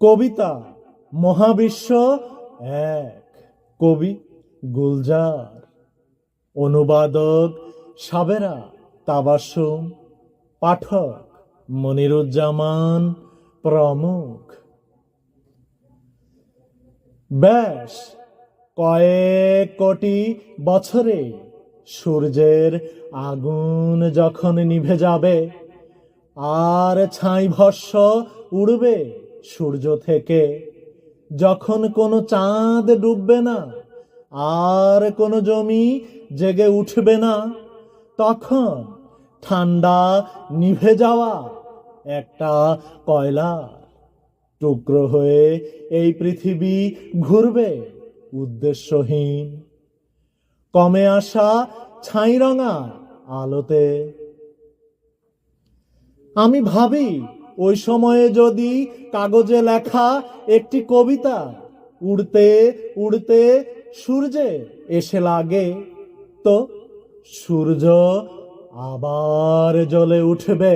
কবিতা মহাবিশ্ব এক। কবি গুলজার। অনুবাদক সাবেরা তাবাসুম। পাঠক মনিরুজ্জামান প্রমুখ। ব্যাস, কয়েক কোটি বছরে সূর্যের আগুন যখন নিভে যাবে, আর ছাই ভস্য উড়বে সূর্য থেকে যখন কোনো চাঁদ ডুববে না, আর কোনো জমি জেগে উঠবে না, তখন ঠান্ডা নিভে যাওয়া একটা কয়লা টুকরো হয়ে এই পৃথিবী ঘুরবে উদ্দেশ্যহীন। কমে আসা ছাইরঙা আলোতে। আমি ভাবি ওই সময়ে যদি কাগজে লেখা একটি কবিতা, উড়তে উড়তে সূর্যে এসে লাগে, তো সূর্য আবার জ্বলে উঠবে।